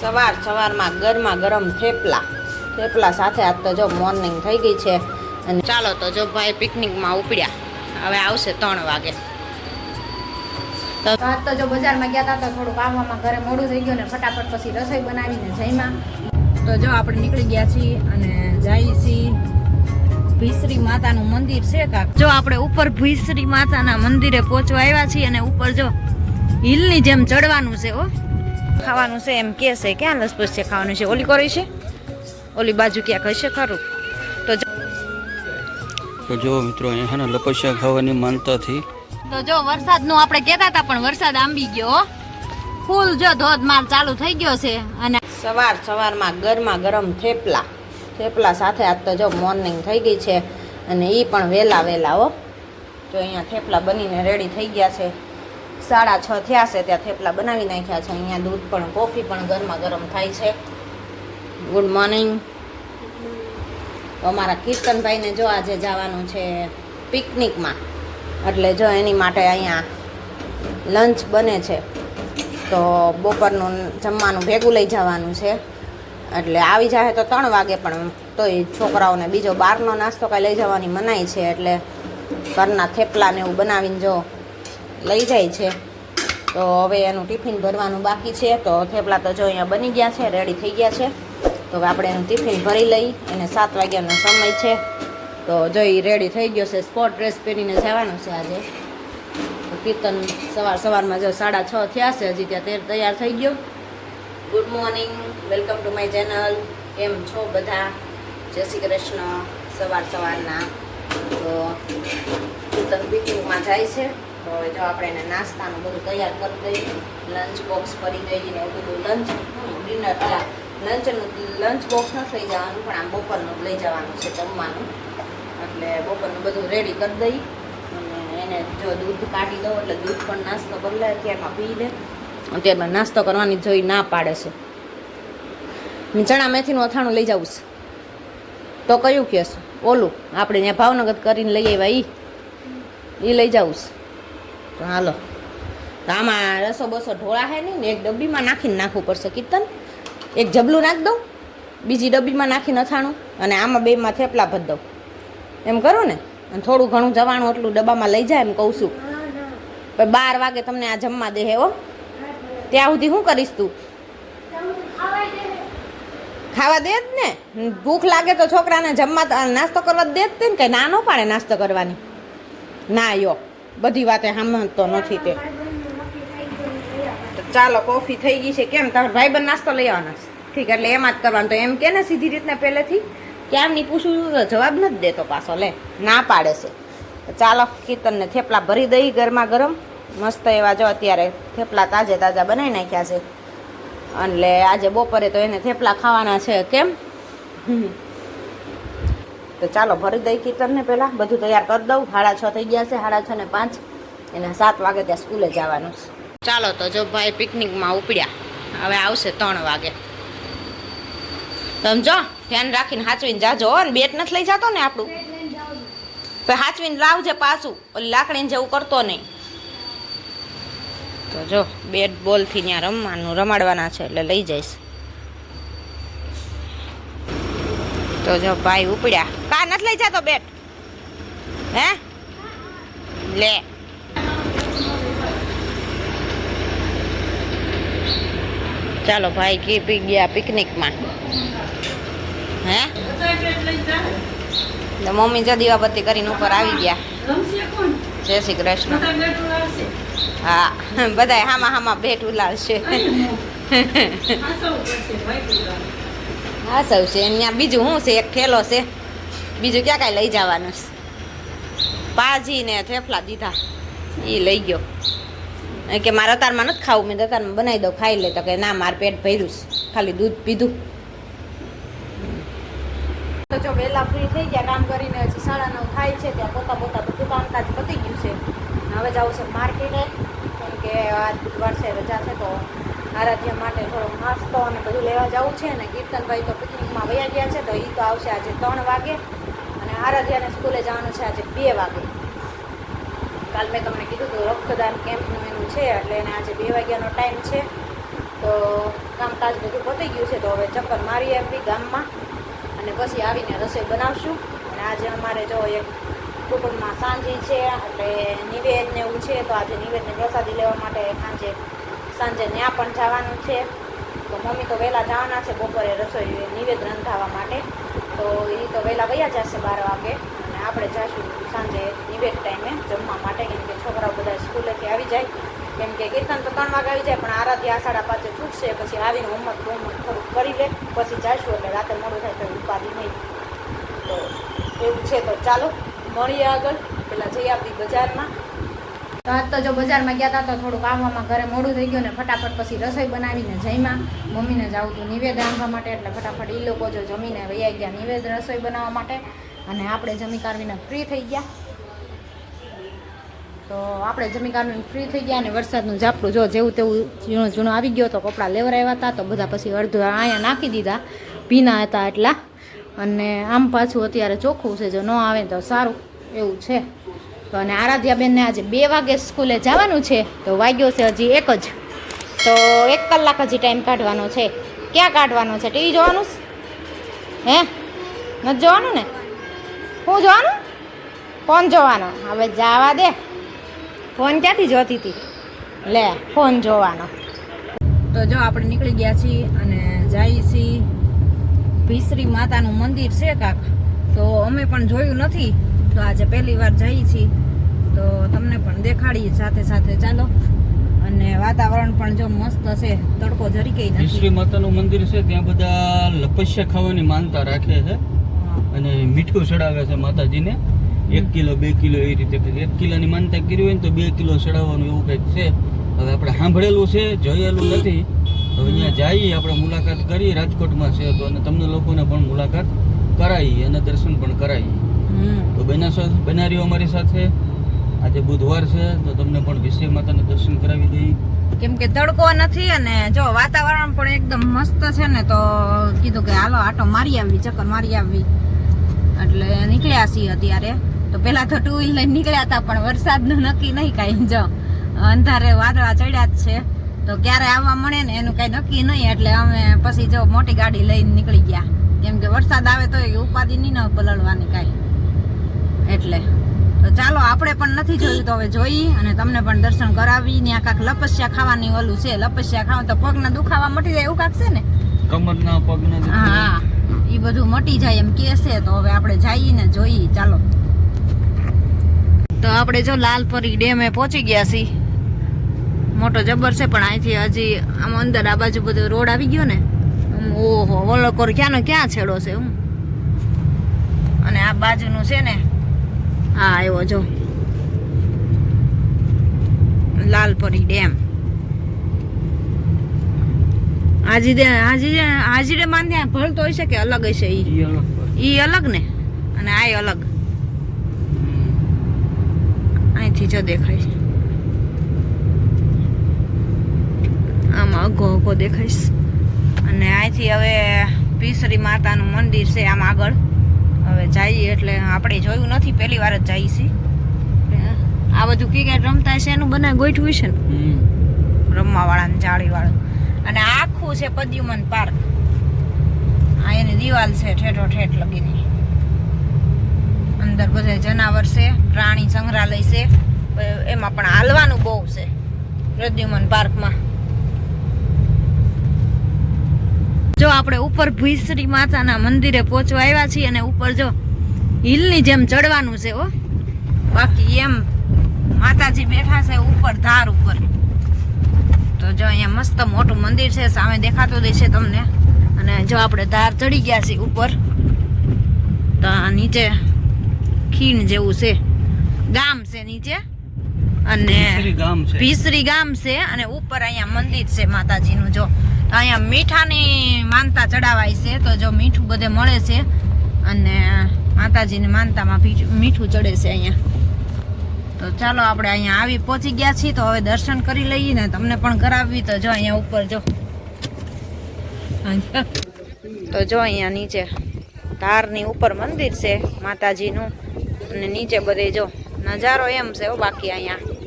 સવાર સવારમાં ગરમા ગરમ થેપલા. થેપલા સાથે આજ તો જો મોર્નિંગ થઈ ગઈ છે. અને ચાલો તો જો ભાઈ પિકનિકમાં ઉપડ્યા. હવે આવશે ત્રણ વાગે. તો આજ તો જો બજારમાં ગયા હતા તો થોડુંક આવવામાં ઘરે મોડું થઈ ગયું ને ફટાફટ પછી રસોઈ બનાવીને જઈમાં તો જો આપણે નીકળી ગયા છીએ અને જઈએ છીએ ભીસરી માતાનું મંદિર છે જો આપણે ઉપર ભીસરી માતાના મંદિરે પહોંચવા આવ્યા છીએ અને ઉપર જો હિલની જેમ ચડવાનું છે હો. ખાવાનું છે એમ કે છે ક્યાં લસપસ છે ખાવાનું છે. ઓલી કરી છે? ઓલી બાજુ ક્યાંક હશે ખરું? તો જો- તો જો મિત્રો અહીંયા ને લપસ્યા ખાવાની માનતાથી. તો જો વરસાદનું આપણે કહેતા હતા પણ વરસાદ આંબી ગયો હો. ફૂલ જો ધોધમાર ચાલુ થઈ ગયો છે અને સવાર સવારમાં ગરમા ગરમ થેપલા. થેપલા સાથે આજ તો જો મોર્નિંગ થઈ ગઈ છે અને એ પણ વહેલા વહેલા હો. તો અહીંયા થેપલા બનીને રેડી થઈ ગયા છે. સાડા છ થયા છે, ત્યાં થેપલા બનાવી નાખ્યા છે. અહીંયા દૂધ પણ, કોફી પણ ગરમા ગરમ થાય છે. ગુડ મોર્નિંગ અમારા કીર્તનભાઈને જો આજે જવાનું છે પિકનિકમાં. એટલે જો એની માટે અહીંયા લંચ બને છે, તો બપોરનું જમવાનું ભેગું લઈ જવાનું છે. એટલે આવી જાય તો ત્રણ વાગે, પણ તોય છોકરાઓને બીજો બહારનો નાસ્તો કાંઈ લઈ જવાની મનાઈ છે, એટલે ઘરના થેપલાને એવું બનાવીને જો લઈ જાય છે. તો હવે એનું ટિફિન ભરવાનું બાકી છે. તો થેપલા તો જો અહીંયા બની ગયા છે રેડી થઈ ગયા છે. તો હવે આપણે એનું ટિફિન ભરી લઈ. એને સાત વાગ્યાનો સમય છે. તો જો એ રેડી થઈ ગયો છે સ્પોર્ટ ડ્રેસ પહેરીને જવાનું છે આજે. તો કીર્તન સવાર સવારમાં જો સાડા છ થયા છે, હજી ત્યાં તેર તૈયાર થઈ ગયો. Good morning welcome to my channel કેમ છો બધા? જય શ્રી કૃષ્ણ. સવાર સવારના. તો કીર્તન પિકનિકમાં જાય છે. તો હવે જો આપણે એને નાસ્તાનું બધું તૈયાર કરી દઈએ લંચ બોક્સ ભરી દઈએ ને એવું બધું લંચ ડિનર લંચનું લંચ બોક્સ ન થઈ જવાનું, પણ આમ બપોરનું લઈ જવાનું છે જમવાનું. એટલે બપોરનું બધું રેડી કરી દઈ અને એને જો દૂધ કાઢી દઉં, એટલે દૂધ પણ નાસ્તો કરી લે, અત્યારમાં પી લે. અત્યારમાં નાસ્તો કરવાની જોઈ ના પાડે છે. ચણા મેથીનું અથાણું લઈ જવું છે. તો કયું કહેશું? ઓલું, આપણે ત્યાં ભાવનગર કરીને લઈ આવ્યા એ લઈ જવું છે. તો હાલો. આમાં રસો બસો ઢોળા હે નહીં ને એક ડબ્બીમાં નાખીને નાખવું પડશે. કીર્તન, એક જબલું નાખી દઉં, બીજી ડબ્બીમાં નાખીને અથાણું અને આમાં બેમાં થેપલા ભરી દઉં. એમ કરું ને? અને થોડું ઘણું જવાનું એટલું ડબ્બામાં લઈ જાય એમ કહું છું. પછી બાર વાગે તમને આ જમવા દે હો ત્યાં સુધી શું કરીશ તું? ખાવા દે જ ને. ભૂખ લાગે તો છોકરાને જમવા નાસ્તો કરવા દે જ તે ને. કે ના ન પાડે નાસ્તો કરવાની. ના યો. બધી વાતે સાંભળતો નથી તે. ચાલો કોફી થઈ ગઈ છે. કેમ? તારા ભાઈબંધ નાસ્તો લઈ આવવાના ઠીક, એટલે એમાં જ કરવાનું. તો એમ કે ને સીધી રીતના પહેલેથી કેમની પૂછું છું, તો જવાબ નથી દેતો પાછો, લે. ના પાડે છે. ચાલો, કીર્તનને થેપલા ભરી દઈ ગરમા ગરમ. મસ્ત એવા જો અત્યારે થેપલા તાજે તાજા બનાવી નાખ્યા છે. એટલે આજે બપોરે તો એને થેપલા ખાવાના છે. કેમ? તો ચાલો ભરી દઈ કીર્તનને પહેલાં. બધું તૈયાર કરી દઉં. સાડા છ થઈ ગયા છે. સાડા છ ને પાંચ. એને સાત વાગે ત્યાં સ્કૂલે જવાનું. છે ચાલો તો જો ભાઈ પિકનિકમાં ઉપડ્યા. હવે આવશે ત્રણ વાગે. સમજો ધ્યાન રાખીને હાચવીને જાજો ને બેટ નથી લઈ જતો ને આપણું? હાચવીને લાવજે પાછું. ઓલી લાકડીને જેવું કરતો નહીં. તો જો બેટ બોલથી ત્યાં રમવાનું રમાડવાના છે એટલે લઈ જઈશ. તો જો ભાઈ ઉપડ્યા. કા નથી લઈ જતો બેટ? હે? લે. ચાલો ભાઈ કે પી ગયા પિકનિકમાં. હે? તો મમ્મી જો દીવાબત્તી કરીને ઉપર આવી ગયા. જય શ્રી કૃષ્ણ. હા, બધાય હામાં હામાં ભેટ ઉલાડશે હા સૌ છે અહીંયા બીજું શું છે? એક ઠેલો છે. બીજું ક્યાં કાંઈ લઈ જવાનું છે? પાજી ને થેફલા દીધા. એ લઈ ગયો. કે મારે અતારમાં નથી ખાવું. મેં દતારમાં બનાવી દઉં. ખાઈ લે તો કે ના, મારે પેટ ભર્યું છે. ખાલી દૂધ પીધું. તો જો વહેલા ફ્રી થઈ ગયા, કામ કરીને હજી સાડા નવ થાય છે. ત્યાં પોતા પોતા બધું કામકાજ પતી ગયું છે. હવે જવું છે માર્કેટે કેમ કે આજ બુધવાર છે, રજા છે, તો આરાધ્ય માટે થોડો નાસ્તો અને બધું લેવા જવું છે અને કીર્તનભાઈ તો પિકનિકમાં વયા ગયા છે તો એ તો આવશે આજે ત્રણ વાગે અને આરાધ્યાને સ્કૂલે જવાનું છે આજે બે વાગે. કાલ મેં તમને કીધું હતું રક્તદાન કેમ્પનું એનું છે એટલે એને આજે બે વાગ્યાનો ટાઈમ છે. તો તો કામકાજ બધું પતી ગયું છે તો હવે ચક્કર મારી આપી ગામમાં અને પછી આવીને રસોઈ બનાવશું. અને આજે અમારે જો એક કુટુંબમાં સાંજી છે, એટલે નિવેદને એવું છે તો આજે નિવેદને પ્રસાદી લેવા માટે સાંજે સાંજે ત્યાં પણ જવાનું છે. તો મમ્મી તો વહેલા જવાના છે બપોરે રસોઈ નિવેદ રંધાવા માટે. તો એ તો વહેલા વયા જશે બાર વાગે અને આપણે જઈશું સાંજે નિવેદ ટાઈમે જમવા માટે. કેમ કે છોકરાઓ બધા સ્કૂલેથી આવી જાય. કેમ કે કીર્તન તો ત્રણ વાગે આવી જાય, પણ આરાથી આ સાડા પાંચે છૂટશે, પછી આવીને હોમવર્ક હોમવર્ક થોડુંક કરી લે, પછી જઈશું એટલે રાતે મોડું થાય તો ઉપાધિ નહીં. તો એવું છે, તો ચાલો મળીએ આગળ. પેલા જઈ આપી બજારમાં. તો આજ તો જો બજારમાં ગયા હતા તો થોડુંક આવવામાં ઘરે મોડું થઈ ગયું ને ફટાફટ પછી રસોઈ બનાવીને જઈમાં મમ્મીને જાવું હતું નિવેદ રાંધવા માટે એટલે ફટાફટ એ લોકો જો જમીને વૈયા ગયા નિવેદ રસોઈ બનાવવા માટે. અને આપણે જમી કાઢવીને ફ્રી થઈ ગયા. તો આપણે જમી કાઢવીને ફ્રી થઈ ગયા અને વરસાદનું ઝાપડું જો જેવું તેવું ઝીણું ઝીણું આવી ગયો તો કપડાં લેવરાવ્યા હતા તો બધા પછી અડધું અહીંયા નાખી દીધા. ભીના હતા એટલા. અને આમ પાછું અત્યારે ચોખ્ખું છે, જો ન આવે તો સારું. એવું છે. તો અને આરાધ્યાબેનને આજે બે વાગે સ્કૂલે જવાનું છે, તો વાગ્યો છે હજી એક જ. તો એક કલાક હજી ટાઈમ કાઢવાનો છે. ક્યાં કાઢવાનો છે? ટીવી જોવાનું? હે? નથી જોવાનું ને? હું જોવાનું? ફોન જોવાનો. હવે જવા દે. ફોન ક્યાંથી જોતી હતી લે, ફોન જોવાનો. તો જો આપણે નીકળી ગયા છીએ અને જઈએ છીએ ભીસરી માતાનું મંદિર છે કાક. તો અમે પણ જોયું નથી. તો આજે પહેલી વાર જઈએ છીએ તો તમને પણ દેખાડીએ સાથે સાથે. ચાલો. અને વાતાવરણ પણ જો મસ્ત છે. તડકો જરીકે નથી. શ્રી માતાનું મંદિર છે ત્યાં બધા લપસ્યા ખાવાની માનતા રાખે છે. અને મીઠું ચડાવે છે માતાજીને. એક કિલો બે કિલો એ રીતે એક કિલોની માનતા કરી હોય ને તો બે કિલો ચડાવવાનું એવું કંઈક છે. હવે આપણે સાંભળેલું છે જોયેલું નથી. હવે અહીંયા જઈએ આપણે મુલાકાત કરીએ રાજકોટમાં છે તો અને તમને લોકોને પણ મુલાકાત કરાવી અને દર્શન પણ કરાવીએ તો બના બના અમારી સાથે. આજે બુધવાર છે, તો તમને પણ વિશ્રી માતાના દર્શન કરાવી દઈએ. કેમ કે તડકો નથી અને જો વાતાવરણ પણ એકદમ મસ્ત છે ને, તો કીધું કે હાલો આટો મારી આવી, ચક્કર મારી આવી. એટલે નીકળ્યા છીએ અત્યારે. તો પેલા તો ટુ વ્હીલ લઈને નીકળ્યા હતા, પણ વરસાદનું નક્કી નહીં કાંઈ. જો, અંધારે વાદળા ચડ્યા જ છે. તો ક્યારે આવવા મળે ને, એનું કાંઈ નક્કી નહીં. એટલે અમે પછી જો મોટી ગાડી લઈને નીકળી ગયા. કેમ કે વરસાદ આવે તો ઉપાધિ નહીં ન પલળવાની કાંઈ. એટલે. તો ચાલો આપણે પણ નથી જોયું તો હવે જોઈ અને તમને પણ દર્શન કરાવી. ત્યાં કાંક લપસ્યા ખાવાની ઓલું છે લપસ્યા ખાવા તો પગના દુખાવા મટી જાય એવું કાંક છે ને? કમરના પગના હા એ બધું મટી જાય એમ કે છે તો હવે આપણે જઈએ ને જોઈએ. ચાલો. તો આપણે જો લાલપરી ડેમે પહોંચી ગયા છીએ. મોટો જબર છે પણ અહીંથી હજી આમ અંદર આ બાજુ બધો રોડ આવી ગયો ને ઓહો ઓલો કોર ક્યાંનો ક્યાં છેડો છે હું અને આ બાજુનું છે ને હા આવ્યો જો. લાલપરી ડેમ. હાજી હાજી હાજી ડેમ ત્યાં ભરતો હશે કે અલગ હશે ઈ? ઈ અલગ ને? અને આ અલગ. અહીંથી જો દેખાય છે. આમાં અઘો અઘો દેખાય અને અહીંથી હવે પીસરી માતાનું મંદિર છે આમ આગળ. જઈએ એટલે આપણે જોયું નથી પહેલી વાર જ જઈએ છીએ. આ બધું ક્રિકેટ રમતા છે એનું બનાવી ગોઠવું છે ને. હમ. રમવાવાળાને જાળીવાળું. અને આખું છે પદ્યુમન પાર્ક. આ એની દિવાલ છે ઠેઠો ઠેઠ લગીની. અંદર બધે જનાવર છે પ્રાણી સંગ્રહાલય છે. એમાં પણ હાલવાનું બહુ છે. પ્રદ્યુમન પાર્કમાં. જો આપણે ઉપર ભીસરી માતાના મંદિરે પહોંચવા આવ્યા છીએ અને ઉપર જો હિલની જેમ ચડવાનું છે હો. બાકી એમ માતાજી બેઠા છે ઉપર ધાર ઉપર. તો જો અહીંયા મસ્ત મોટું મંદિર છે સામે દેખાતું દેશે તમને. અને જો આપણે ધાર ચડી ગયા છીએ ઉપર તો આ નીચે ખીણ જેવું છે. ગામ છે નીચે. અને ભીસરી ગામ છે અને ઉપર અહીંયા મંદિર છે માતાજીનું જો. અહીંયા મીઠાની માનતા ચડાવાય છે, તો જો મીઠું બધે મળે છે અને માતાજીની માનતામાં મીઠું ચડે છે અહીંયા. તો ચાલો આપણે અહીંયા આવી પહોંચી ગયા છીએ, તો હવે દર્શન કરી લઈએ ને તમને પણ કરાવવી, તો જો અહીંયા ઉપર જો. તો જો અહીંયા નીચે ધારની ઉપર મંદિર છે માતાજીનું, અને નીચે બધે જો નજારો એમ છે બાકી અહીંયા.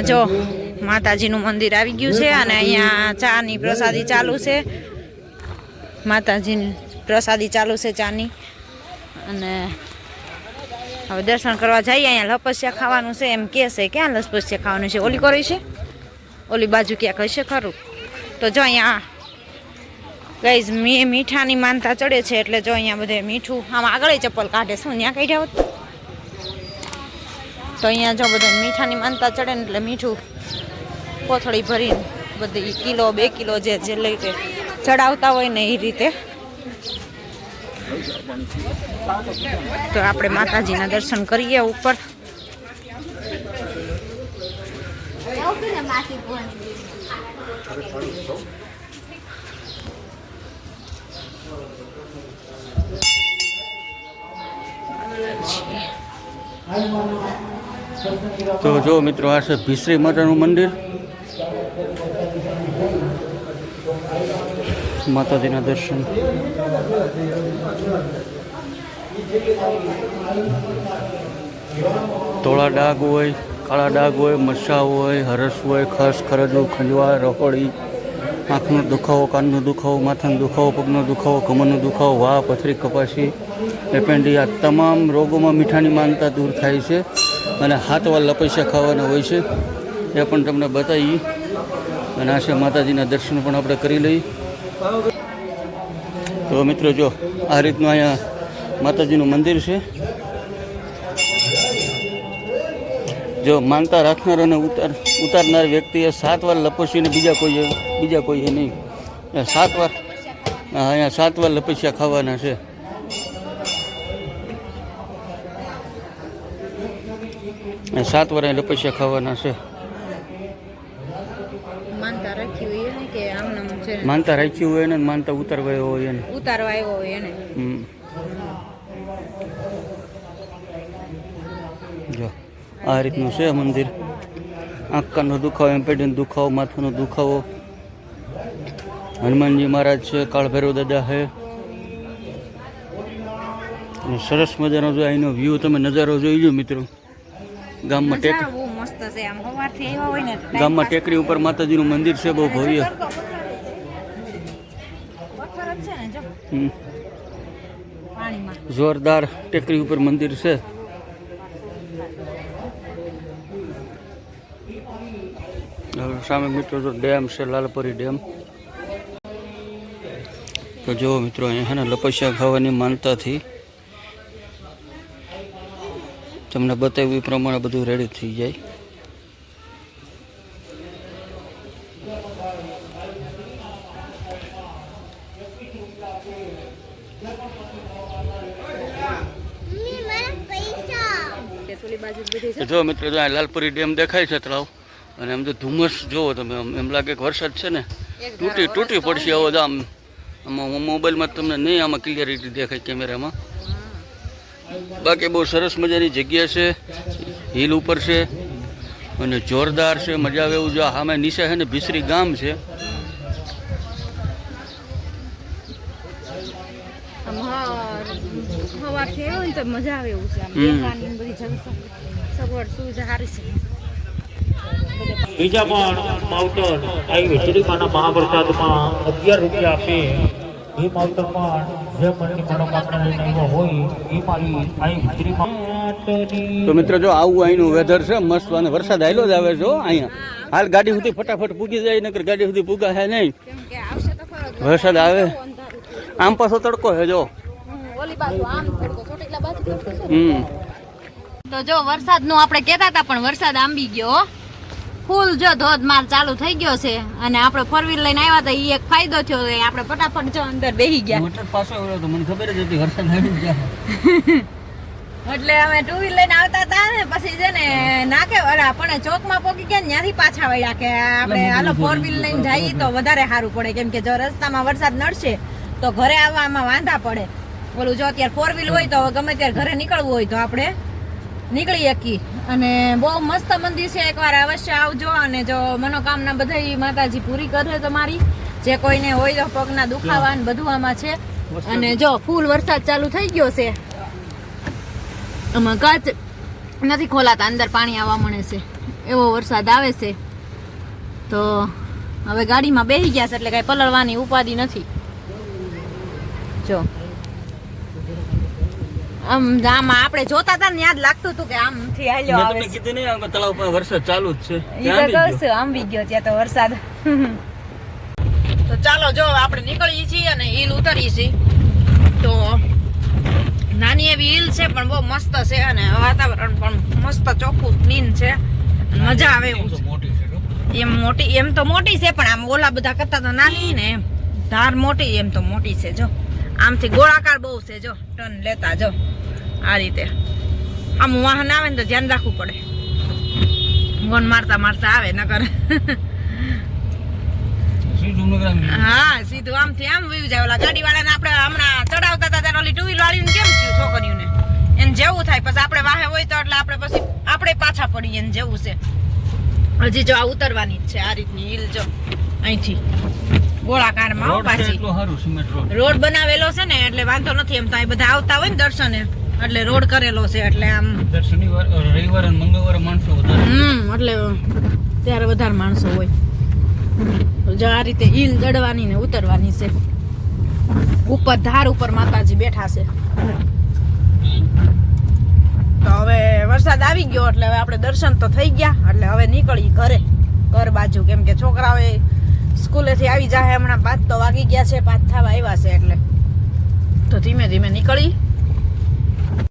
અહીંયા જો માતાજીનું મંદિર આવી ગયું છે અને અહીંયા ચાની પ્રસાદી ચાલુ છે. માતાજીની પ્રસાદી ચાલુ છે ચાની. અને હવે દર્શન કરવા જઈએ, અહીંયા લપસ્યા ખાવાનું છે, એમ કે છે ક્યાં લપસ્યા ખાવાનું છે? ઓલી કરી છે? ઓલી બાજુ ક્યાંક હશે ખરું? તો જો અહીંયા ગઈ મીઠાની માનતા ચડે છે, એટલે જો અહીંયા બધે મીઠું, આમ આગળ ચપ્પલ કાઢે શું ત્યાં કાઢ્યા હોત? તો અહીંયા જો બધા મીઠાની માનતા ચડે ને એટલે મીઠું કોથળી ભરીને બધી કિલો, બે કિલો જે જે લઈ તે ચડાવતા હોય ને એ રીતે. તો આપણે માતાજીના દર્શન કરીએ ઉપર. તો જો મિત્રો, આ છે ભીસરી માતાનું મંદિર. માતાજીના દર્શન. ધોળા ડાઘ હોય, કાળા ડાઘ હોય મસા હોય, હરસ હોય, ખસ ખરજુ, ખંજવા રહોળી આંખનો દુખાવો, કાનનો દુખાવો, માથાનો દુખાવો, પગનો દુખાવો કમરનો દુખાવો, વાહ, પથરી કપાસી. એપેન્ડી આ તમામ રોગોમાં મીઠાની માનતા દૂર થાય છે. અને હાથવા લપસ્યા ખાવાના હોય છે. એ પણ તમને બતાવી અને આશા માતાજીના દર્શન પણ આપણે કરી લઈએ. તો મિત્રો જો, આ રીતનું અહીંયા માતાજીનું મંદિર છે. જો માનતા રાખનાર અને ઉતાર, ઉતારનાર વ્યક્તિએ સાત વાર લપસીને બીજા કોઈ, બીજા કોઈએ નહીં. સાત વાર અહીંયા સાત વાર લપસ્યા ખાવાના છે. સાત વર્ષ લપસ્યા ખાવાના છે. માનતા રાખી હોય ને કે આમનામ છે. માનતા રાખી હોય ને માનતા ઉતારવા હોય એને. ઉતારવા આવ્યો હોય એને. હમ. જો આ રીતનું છે મંદિર. આંખનો દુખાવો એમ પેટીનો દુખાવો માથાનો દુખાવો. હનુમાનજી મહારાજ છે કાળભૈરવ દાદા છે. સરસ મજાનો જો અહીંનો વ્યૂ તમે નજારો જોઈ લો મિત્રો. ગામમાં ટેક ગામમાં ટેકરી ઉપર માતાજીનું મંદિર છે બહુ ભવ્ય. જ. જો જોરદાર ટેકરી ઉપર મંદિર છે. સામે મિત્રો જો ડેમ છે લાલપરી ડેમ. તો જુઓ મિત્રો અહીંયા ને લપસ્યા ખાવાની માનતાથી તમને બતાવ્યું એ પ્રમાણે બધું રેડી થઈ જાય. કે પેલી બાજુ જો મિત્રો જો આ લાલપરી ડેમ દેખાય છે તળાવ અને એમ તો ધુમ્મસ જોવો તમે આમ એમ લાગે કે વરસાદ છે ને. તૂટી તૂટી પડશે આવો તો આમ. આમાં મોબાઈલમાં તમને નહીં આમાં ક્લિયરિટી દેખાય કેમેરામાં બાકી બહુ સરસ મજાની જગ્યા છે. હિલ ઉપર છે. અને જોરદાર છે. મજા આવે એવું જો સામે નીચે છે ને ભીસરી ગામ છે. બીજા પણ માવતર આવી વીજળીમાંના મહાપ્રસાદમાં અગિયાર રૂપિયા આપે. એ માવતર પણ જે મનની મનોકામના લઈને હોય એ મારી આવી વીજળીમાં તો મિત્રો જો આવું અહીંનું વેધર છે મસ્ત અને વરસાદ આવેલો જ આવે છે અહીંયા હાલ ગાડી સુધી ફટાફટ પૂગી જાય નકર ગાડી સુધી પૂગા છે નહીં કેમ કે આવશે તો ખરો જ. વરસાદ આવે આમ પાછો તડકો છે જો હમ, ઓલી બાજુ આમ તડકો ચોટીલા બાજુ તડકો છે. હમ તો જો વરસાદનું આપણે કહેતા હતા પણ વરસાદ આંબી ગયો હો. ફૂલ જો ધોધમાર ચાલુ થઈ ગયો છે અને આપણે ફોર વ્હીલ લઈને આવ્યા હતા એ એક ફાયદો થયો છે આપણે ફટાફટ જો અંદર બેહી ગયા. મોટર પાછો આવ્યો તો મને ખબર જ હતી વરસાદ આવી ગયા. એટલે અમે ટુ વ્હીલ લઈને આવતા હતા ને પછી છે ને નાકે અરે પણ ચોકમાં પોકી ગયા ને ત્યાંથી પાછા વળ્યા કે આપણે હાલો ફોર વ્હીલ લઈને જઈએ તો વધારે સારું પડે કેમ કે જો રસ્તામાં વરસાદ નડશે તો ઘરે આવવામાં વાંધા પડે. ઓલું જો અત્યારે ફોર વ્હીલ હોય તો ગમે ત્યારે ઘરે નીકળવું હોય તો આપણે નીકળી શકી અને બહુ મસ્ત મંદિર છે એકવાર અવશ્ય આવજો. અને જો મનોકામના બધા માતાજી પૂરી કરે તમારી જે કોઈને હોય તો પગના દુખાવા ને બધું આમાં છે. અને જો ફૂલ વરસાદ ચાલુ થઈ ગયો છે. આમાં કાચ નથી ખોલાતા અંદર પાણી આવવા મળે છે. એવો વરસાદ આવે છે. તો હવે ગાડીમાં બેસી ગયા છે એટલે કાંઈ પલળવાની ઉપાધિ નથી. જો. આમ આમાં આપણે જોતા હતા ને યાદ લાગતું હતું કે આમથી હાલ્યો મેં આવે તમને છે. કીધું ને આમ તળાવ પર વરસાદ ચાલુ જ છે. ઈ તો કહું આંબી ગયો ત્યાં તો વરસાદ. તો ચાલો જો આપણે નીકળીએ છીએ અને હિલ ઉતરીએ છીએ. તો નાની એવી હિલ છે પણ બહુ મસ્ત છે અને વાતાવરણ પણ મસ્ત ચોખ્ખું ક્લીન છે. અને મજા આવે એવું છે. એમ મોટી એમ તો મોટી છે પણ આમ ઓલા બધા કરતા તો નાની ને એમ. ધાર મોટી એમ તો મોટી છે જો. આમથી ગોળાકાર બહુ છે જો. ટન લેતા જો. આ રીતે. આમ વાહન આવે ને તો ધ્યાન રાખવું પડે. ગોન મારતા મારતા આવે નકર. સીધું નગર આમ હા સીધું આમથી આમ વયું જાય. ઓલા ગાડી વાળાને આપણે હમણાં ચડાવતા હતા ત્યારે ઓલી ટુ વ્હીલ વાળીને કેમ થયું છોકરીઓને? એને જેવું થાય. પછી આપણે વાહે હોય તો એટલે આપણે પછી આપણે પાછા પડીએ એને જેવું છે. હજી જો આ ઉતરવાની જ છે આ રીતની હિલ જો અહીંથી. ગોળાકારમાં પાછી. રોડ. બનાવેલો છે ને એટલે વાંધો નથી એમ તો બધા આવતા હોય ને દર્શને. એટલે રોડ કરેલો છે એટલે આમ. શનિવાર રવિવાર અને મંગળવારે માણસો વધારે હમ એટલે ત્યારે વધારે માણસો હોય. તો જો આ રીતે હિલ ચડવાની ને ઉતરવાની છે. ઉપર ધાર ઉપર માતાજી બેઠા છે. તો હવે વરસાદ આવી ગયો એટલે હવે આપણે દર્શન તો થઈ ગયા એટલે હવે નીકળી ઘરે. ઘર બાજુ કેમ કે છોકરાઓએ સ્કૂલેથી આવી જાય હમણાં પાંચ તો વાગી ગયા છે પાંચ થવા આવ્યા છે એટલે. તો ધીમે ધીમે નીકળી.